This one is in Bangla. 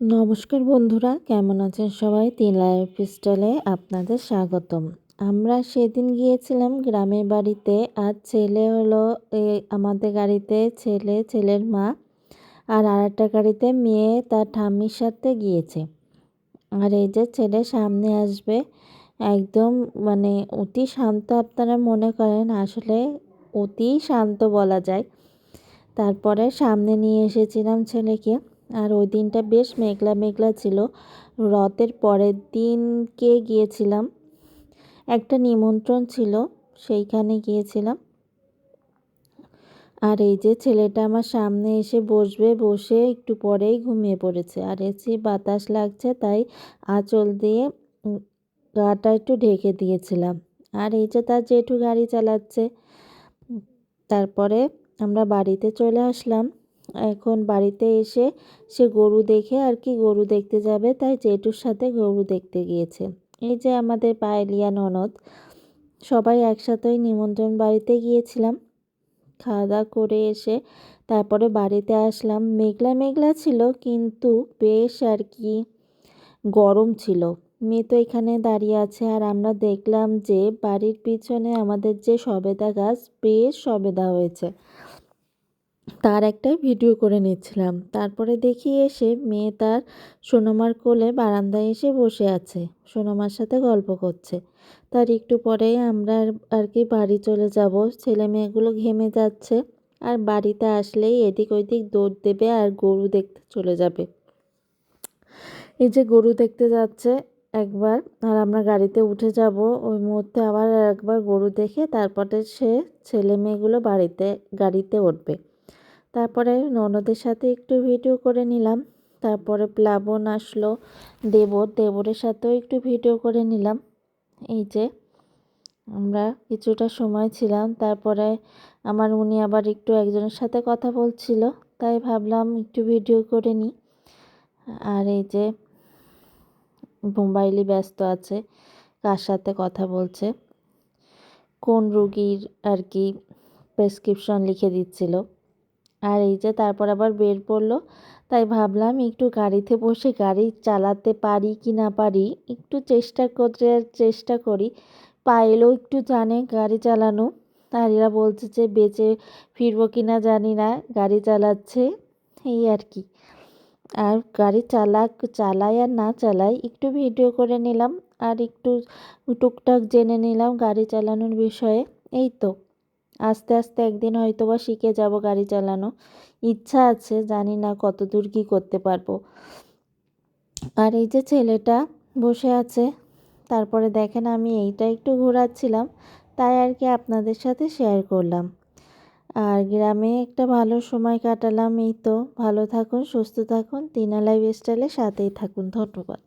নমস্কার বন্ধুরা, কেমন আছেন সবাই? তিন লাইফ স্টাইলে আপনাদের স্বাগতম। আমরা সেদিন গিয়েছিলাম গ্রামের বাড়িতে, আর ছেলে হলো আমাদের গাড়িতে ছেলে, ছেলের মা, আর আরেকটা গাড়িতে মেয়ে তার ঠাম্মির সাথে গিয়েছে। আর এই যে ছেলে সামনে আসবে, একদম মানে অতি শান্ত আপনারা মনে করেন, আসলে অতি শান্ত বলা যায়। তারপরে সামনে নিয়ে এসেছিলাম ছেলেকে। আর ওই দিনটা বেশ মেঘলা মেঘলা ছিল। রথের পরের দিনকে গিয়েছিলাম? একটা নিমন্ত্রণ ছিল, সেইখানে গিয়েছিলাম। আর এই যে ছেলেটা আমার সামনে এসে বসবে, বসে একটু পরেই ঘুমিয়ে পড়েছে। আর এসে বাতাস লাগছে, তাই আঁচল দিয়ে গাটা একটু ঢেকে দিয়েছিলাম। আর এই যে তার জেঠু গাড়ি চালাচ্ছে। তারপরে আমরা বাড়িতে চলে আসলাম। এখন বাড়িতে এসে সে গরু দেখে আর কি গরু দেখতে যাবে। তাই জেঠুর সাথে গরু দেখতে গিয়েছে। এই যে আমাদের পায়েলিয়া ননদ, সবাই একসাথেই নিমন্ত্রণ বাড়িতে গিয়েছিলাম। খাওয়া দাওয়া করে এসে তারপরে বাড়িতে আসলাম। মেঘলা মেঘলা ছিল, কিন্তু বেশ আর কি গরম ছিল। মেয়ে তো এখানে দাঁড়িয়ে আছে আর আমরা দেখলাম যে বাড়ির পিছনে আমাদের যে সবেদা গাছ, বেশ সবেদা হয়েছে। তার একটা ভিডিও করে নিচ্ছিলাম। তারপরে দেখি এসে মেয়ে তার সোনমার কোলে বারান্দায় এসে বসে আছে। সোনমার সাথে গল্প করছে। তার একটু পরে আমরা আর কি বাড়ি চলে যাব। ছেলে মেয়েগুলো ঘেমে যাচ্ছে আর বাড়িতে আসলেই এদিক ওইদিক দৌড় দেবে আর গরু দেখতে চলে যাবে। এই যে গরু দেখতে যাচ্ছে একবার আর আমরা গাড়িতে উঠে যাব। ওই মুহূর্তে আবার একবার গরু দেখে তারপরে সে ছেলে মেয়েগুলো বাড়িতে, গাড়িতে উঠবে। তারপরে ননদের সাথে একটু ভিডিও করে নিলাম। তারপরে প্লাবন আসলো, দেবর, দেবরের সাথেও একটু ভিডিও করে নিলাম। এই যে, আমরা কিছুটা সময় ছিলাম, তারপরে আমার উনি আবার একটু একজনের সাথে কথা বলছিল, তাই ভাবলাম একটু ভিডিও করে নিই। আর এই যে মোবাইলে ব্যস্ত আছে, কার সাথে কথা বলছে, কোন রুগীর আর কি প্রেসক্রিপশন লিখে দিচ্ছিল। আর এই যে তারপর আবার বের পড়ল। তাই ভাবলাম একটু গাড়িতে বসে গাড়ি চালাতে পারি কি না পারি, একটু চেষ্টা করতে চেষ্টা করি। পাইলেও একটু জানে গাড়ি চালানো। আর এরা বলছে যে বেঁচে ফিরবো কি না জানি না, গাড়ি চালাচ্ছে, এই আর কি। আর গাড়ি চালাক চালাই আর না চালাই একটু ভিডিও করে নিলাম, আর একটু টুকটাক জেনে নিলাম গাড়ি চালানোর বিষয়ে, এই তো। আস্তে আস্তে একদিন হয়তো বা শিখে যাব গাড়ি চালানো। ইচ্ছা আছে, জানি না কত দূর কী করতে পারব। আর এই যে ছেলেটা বসে আছে, তারপরে দেখেন আমি এইটা একটু ঘোরাচ্ছিলাম, তাই আর কি আপনাদের সাথে শেয়ার করলাম। আর গ্রামে একটা ভালো সময় কাটালাম এই তো। ভালো থাকুন, সুস্থ থাকুন তিনা লাইফ স্টাইলের সাথেই থাকুন। ধন্যবাদ।